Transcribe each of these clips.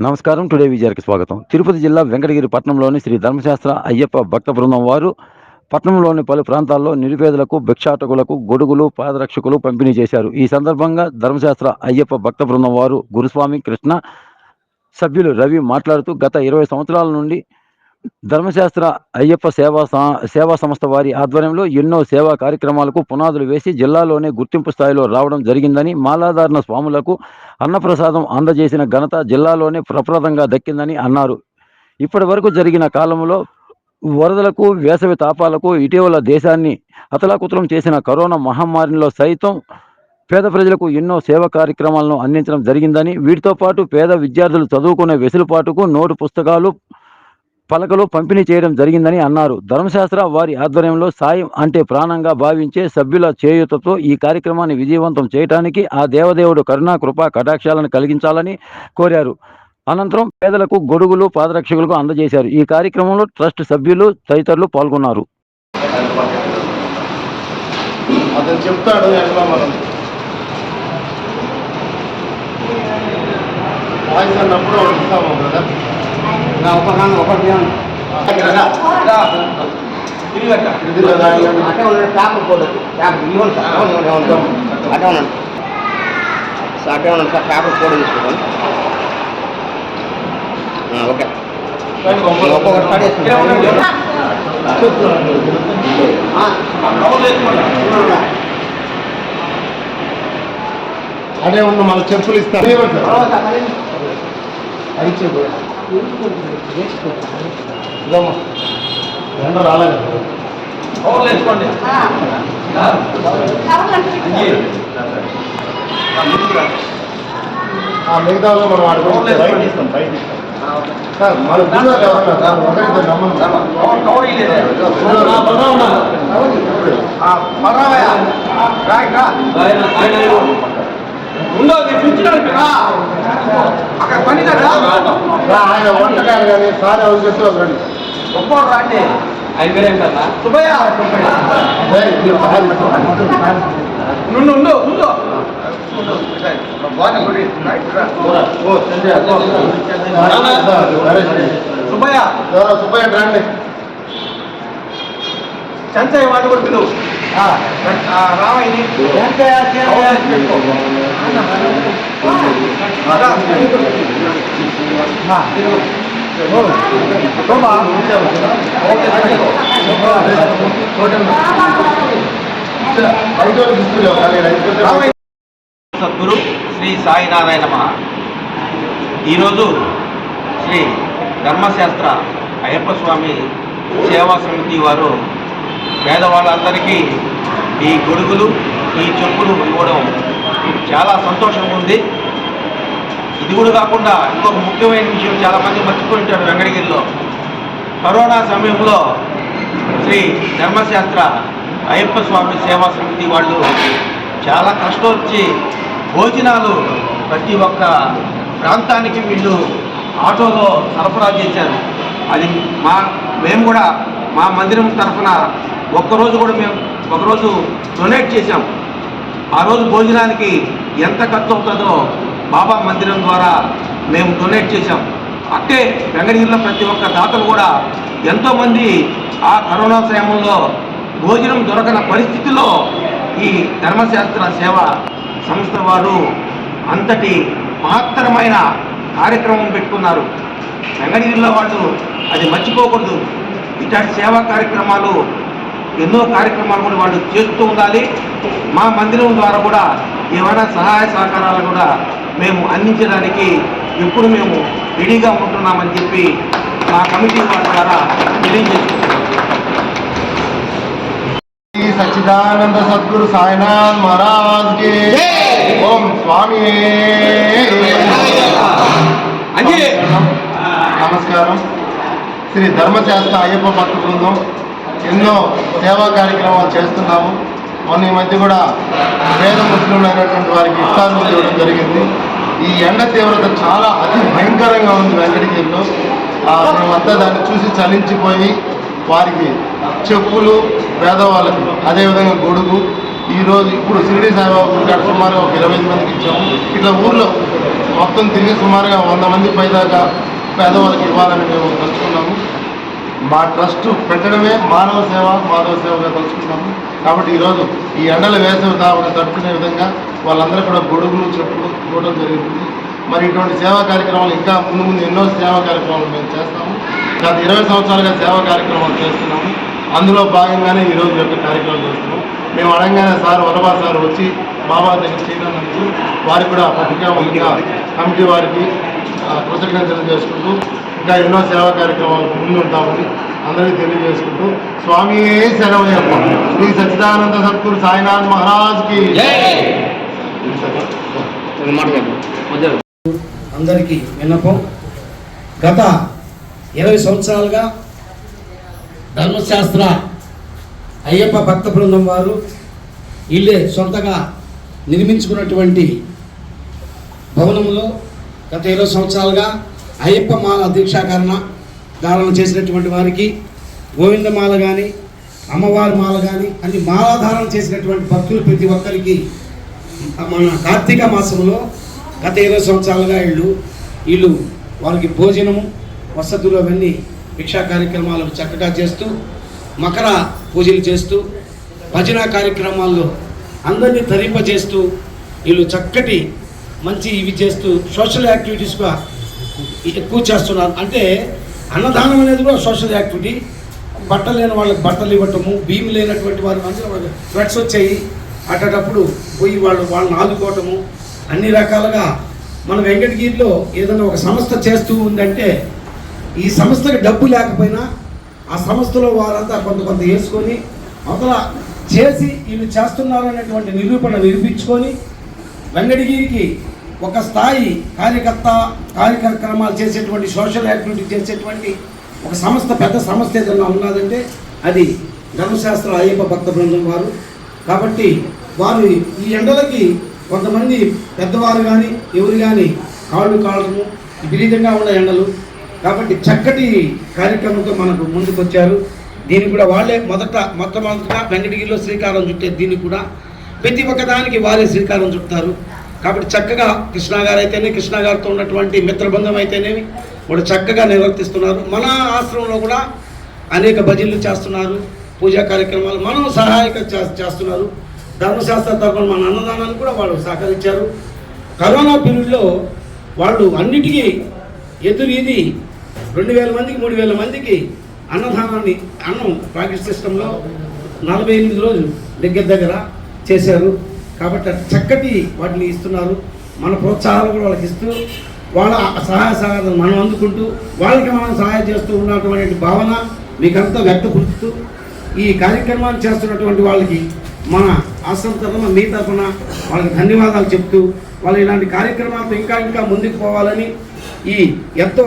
నమస్కారం. టుడే విజయానికి స్వాగతం. తిరుపతి జిల్లా వెంకటగిరి పట్టణంలోని శ్రీ ధర్మశాస్త్ర అయ్యప్ప భక్త బృందం వారు పట్టణంలోని పలు ప్రాంతాల్లో నిరుపేదలకు భిక్షాటకులకు గొడుగులు పాదరక్షకులు పంపిణీ చేశారు. ఈ సందర్భంగా ధర్మశాస్త్ర అయ్యప్ప భక్త బృందం వారు గురుస్వామి కృష్ణ సభ్యులు రవి మాట్లాడుతూ గత ఇరవై సంవత్సరాల నుండి ధర్మశాస్త్ర అయ్యప్ప సేవా సేవా సంస్థ వారి ఆధ్వర్యంలో ఎన్నో సేవా కార్యక్రమాలకు పునాదులు వేసి జిల్లాలోనే గుర్తింపు స్థాయిలో రావడం జరిగిందని మాలాధారణ స్వాములకు అన్నప్రసాదం అందజేసిన ఘనత జిల్లాలోనే ప్రప్రదంగా దక్కిందని అన్నారు. ఇప్పటి వరకు జరిగిన కాలంలో వరదలకు వేసవి తాపాలకు ఇటీవల దేశాన్ని అతలాకుతలం చేసిన కరోనా మహమ్మారిలో సైతం పేద ప్రజలకు ఎన్నో సేవా కార్యక్రమాలను అందించడం జరిగిందని వీటితో పాటు పేద విద్యార్థులు చదువుకునే వెసులుబాటుకు నోటు పుస్తకాలు పలకలు పంపిణీ చేయడం జరిగిందని అన్నారు. ధర్మశాస్త్ర వారి ఆధ్వర్యంలో సాయం అంటే ప్రాణంగా భావించే సభ్యుల చేయూతతో ఈ కార్యక్రమాన్ని విజయవంతం చేయడానికి ఆ దేవదేవుడు కరుణా కృపా కటాక్షాలను కలిగించాలని కోరారు. అనంతరం పేదలకు గొడుగులు పాదరక్షకులకు అందజేశారు. ఈ కార్యక్రమంలో ట్రస్ట్ సభ్యులు తదితరులు పాల్గొన్నారు. అతను చెప్తాడు ఎట్లా మనం. వాయిస్ అన్నప్పుడు ఇది లేదా పేపర్ పోదు పేపర్ ఇవ్వండి సార్. అటే సార్ అటే సార్. పేపర్ తీసుకుంటాను ఆ, ఓకే ఒక్కొక్కటి స్టార్ట్ అదే ఉన్న మన చెప్పులు ఇస్తారు ఇవ్వండి సార్. ఇదమ్మా. ఎండ రాలేదు. ఆ. మిగతాలో మనం ఆడుకోవాలి బయట ఇస్తాం బయట ఇస్తాం సార్ మన గుళ్ళో ఎవరన్నా సార్ ఒకరిద్దరు నమ్మను అక్కడ పని కదా ఆయన వంటకారు కానీ సార్ ఎవరు చెప్తే రండి గొప్పవాడు రాండి సుబ్బయ్య నుండు ఉండు ఉండు సుబ్బయ్య సుబ్బయ్య రండి చెంచయ్య వాడు కూడా పిలువు రామయ్యని సద్గురు శ్రీ సాయినారాయణ మహా. ఈరోజు శ్రీ ధర్మశాస్త్ర అయ్యప్ప స్వామి సేవా సమితి వారు పేదవాళ్ళందరికీ ఈ గొడుగులు ఈ చెప్పులు ఇవ్వడం చాలా సంతోషంగా ఉంది. ఇది కూడా కాకుండా ఇంకొక ముఖ్యమైన విషయం చాలామంది మర్చిపోయి ఉంటారు వెంకటగిరిలో కరోనా సమయంలో శ్రీ ధర్మశాస్త్ర అయ్యప్ప స్వామి సేవా సమితి వాళ్ళు చాలా కష్టం వచ్చి భోజనాలు ప్రతి ఒక్క ప్రాంతానికి వీళ్ళు ఆటోలో సరఫరా చేశారు. అది మా మేము కూడా మా మందిరం తరఫున ఒక్కరోజు కూడా మేము ఒకరోజు డొనేట్ చేశాం. ఆ రోజు భోజనానికి ఎంత ఖర్చు అవుతుందో బాబా మందిరం ద్వారా మేము డొనేట్ చేశాం. అట్టే వెంకటగిరిలో ప్రతి ఒక్క దాతలు కూడా ఎంతోమంది ఆ కరోనా సమయంలో భోజనం దొరకని పరిస్థితిలో ఈ ధర్మశాస్త్ర సేవ సంస్థ వారు అంతటి మహత్తరమైన కార్యక్రమం పెట్టుకున్నారు. వెంకటగిరిలో వాళ్ళు అది మర్చిపోకూడదు. ఇట్లాంటి సేవా కార్యక్రమాలు ఎన్నో కార్యక్రమాలు కూడా వాళ్ళు చేస్తూ ఉండాలి. మా మందిరం ద్వారా కూడా ఏమైనా సహాయ సహకారాలు కూడా మేము అందించడానికి ఎప్పుడు మేము రెడీగా ఉంటున్నామని చెప్పి మా కమిటీ వారి ద్వారా తెలియజేస్తున్నాం. సచ్చిదానంద సద్గురు సాయినాథ్ మహారాజ్ ఓం స్వామి. నమస్కారం. శ్రీ ధర్మశాస్త్ర అయ్యప్ప భక్త బృందం. ఎన్నో సేవా కార్యక్రమాలు చేస్తున్నాము. మొన్న ఈ మధ్య కూడా పేద ముస్లింలు అయినటువంటి వారికి ఇఫ్తార్లు ఇవ్వడం జరిగింది. ఈ ఎండ తీవ్రత చాలా అతి భయంకరంగా ఉంది వెంకటగిరిలో. మేమంతా దాన్ని చూసి చలించిపోయి వారికి చెప్పులు పేదవాళ్ళకి అదేవిధంగా గొడుగు. ఈరోజు ఇప్పుడు షిరిడి సాయిబాబా గుడికి సుమారు ఒక ఇరవై ఐదు మందికి ఇచ్చాము. ఇట్లా ఊర్లో మొత్తం తిరిగి సుమారుగా వంద మంది పైదాకా పేదవాళ్ళకి ఇవ్వాలని మేము తలుచుకున్నాము మా ట్రస్ట్ పెట్టడమే మానవ సేవ మానవ సేవగా తలుచుకున్నాము కాబట్టి ఈరోజు ఈ ఎండల వేసవి దావని తట్టుకునే విధంగా వాళ్ళందరూ కూడా గొడుగులు చెప్పులు ఇవ్వడం జరుగుతుంది మరి ఇటువంటి సేవా కార్యక్రమాలు ఇంకా ముందు ముందు ఎన్నో సేవా కార్యక్రమాలు మేము చేస్తాము. గత ఇరవై సంవత్సరాలుగా సేవా కార్యక్రమాలు చేస్తున్నాము. అందులో భాగంగానే ఈరోజు యొక్క కార్యక్రమం చేస్తున్నాం మేము అడగానే సార్ వరబా సార్ వచ్చి బాబా దగ్గర చేయడానికి వారికి కూడా పత్రికా కమిటీ వారికి కృతజ్ఞతలు చేసుకుంటూ ఇంకా ఎన్నో సేవా కార్యక్రమాలు ముందు ఉంటామని అందరికీ తెలియజేసుకుంటూ స్వామి చెప్పండి శ్రీ సచ్చిదానంద సద్గురు సాయినాథ్ మహారాజ్కి. అందరికీ విన్నపం. గత ఇరవై సంవత్సరాలుగా ధర్మశాస్త్ర అయ్యప్ప భక్త బృందం వారు ఇల్లే సొంతగా నిర్మించుకున్నటువంటి భవనంలో గత ఇరవై సంవత్సరాలుగా అయ్యప్పమాల దీక్షాకరణ ధారణ చేసినటువంటి వారికి గోవిందమాల కానీ అమ్మవారి మాల కానీ అన్ని మాలాధారణ చేసినటువంటి భక్తులు ప్రతి ఒక్కరికి మన కార్తీక మాసంలో గత ఇరవై సంవత్సరాలుగా వీళ్ళు వీళ్ళు వారికి భోజనము వసతులు అవన్నీ భిక్షా కార్యక్రమాలు చక్కగా చేస్తూ మకర పూజలు చేస్తూ భజన కార్యక్రమాల్లో అందరినీ తరింపజేస్తూ వీళ్ళు చక్కటి మంచి ఇవి చేస్తూ సోషల్ యాక్టివిటీస్గా ఎక్కువ చేస్తున్నారు. అంటే అన్నదానం అనేది కూడా సోషల్ యాక్టివిటీ బట్టలు లేని వాళ్ళకి బట్టలు ఇవ్వటము భీమి లేనటువంటి వారి అందరూ వాళ్ళకి ఫ్లడ్స్ వచ్చాయి. అట్టేటప్పుడు పోయి వాళ్ళు వాళ్ళని ఆదుకోవటము అన్ని రకాలుగా మన వెంకటగిరిలో ఏదైనా ఒక సంస్థ చేస్తూ ఉందంటే ఈ సంస్థకి డబ్బు లేకపోయినా ఆ సంస్థలో వారంతా కొంత కొంత వేసుకొని అవతల చేసి వీళ్ళు చేస్తున్నారు అనేటువంటి నిరూపణ నిరూపించుకొని వెంకటగిరికి ఒక స్థాయి కార్యకర్త కార్యక్రమాలు చేసేటువంటి సోషల్ యాక్టివిటీ చేసేటువంటి ఒక సంస్థ పెద్ద సంస్థ ఏదైనా ఉన్నదంటే అది ధర్మశాస్త్ర అయ్యప్ప భక్త బృందం వారు. కాబట్టి వారు ఈ ఎండలకి కొంతమంది పెద్దవారు కానీ ఎవరు కానీ కాళ్ళు కాళ్ళము విపరీతంగా ఉన్న ఎండలు. కాబట్టి చక్కటి కార్యక్రమంతో మనకు ముందుకు వచ్చారు దీనికి కూడా వాళ్ళే మొదట మొట్టమొదట వెంకటగిరిలో శ్రీకారం చుట్టే దీన్ని కూడా ప్రతి ఒక్క దానికి వారే శ్రీకారం చుట్టారు కాబట్టి చక్కగా కృష్ణా గారు అయితేనే కృష్ణా గారితో ఉన్నటువంటి మిత్రబంధం అయితేనేమి వాళ్ళు చక్కగా నిర్వర్తిస్తున్నారు. మన ఆశ్రమంలో కూడా అనేక భజనలు చేస్తున్నారు పూజా కార్యక్రమాలు మనం సహాయక చేస్తున్నారు. ధర్మశాస్త్ర తరఫున మన అన్నదానాన్ని కూడా వాళ్ళు సహకరించారు. కరోనా పీరియడ్లో వాళ్ళు అన్నిటికీ ఎదురీది రెండు వేల మందికి మూడు వేల మందికి అన్నదానాన్ని అన్నం ప్యాకెట్ సిస్టంలో నలభై ఎనిమిది రోజులు దగ్గర దగ్గర చేశారు. కాబట్టి చక్కటి వాటిని ఇస్తున్నారు. మన ప్రోత్సాహాలు కూడా వాళ్ళకి ఇస్తూ వాళ్ళ సహాయ సహకారాలు మనం అందుకుంటూ వాళ్ళకి మనం సహాయం చేస్తూ ఉన్నటువంటి భావన మీకంతా వ్యక్తపరుస్తూ ఈ కార్యక్రమాన్ని చేస్తున్నటువంటి వాళ్ళకి మన ఆశ్రమ తరఫున మీ తరఫున వాళ్ళకి ధన్యవాదాలు చెప్తూ వాళ్ళు ఇలాంటి కార్యక్రమాలతో ఇంకా ఇంకా ముందుకు పోవాలని ఈ ఎంతో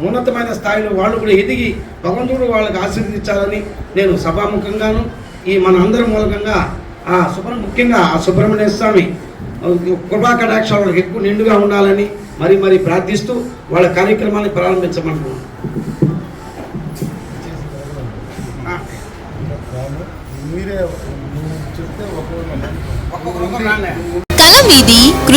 ఉన్నతమైన స్థాయిలో వాళ్ళు కూడా ఎదిగి భగవంతుడు వాళ్ళకి ఆశీర్వదించాలని నేను సభాముఖంగాను ఈ మన అందరి మూలకంగా ఆ సుబ్ర ముఖ్యంగా ఆ సుబ్రహ్మణ్య స్వామి కృపా కటాక్షాలు వాళ్ళకి ఎక్కువ నిండుగా ఉండాలని మరి మరి ప్రార్థిస్తూ వాళ్ళ కార్యక్రమాన్ని ప్రారంభించమంటున్నాను మీరే చెప్తే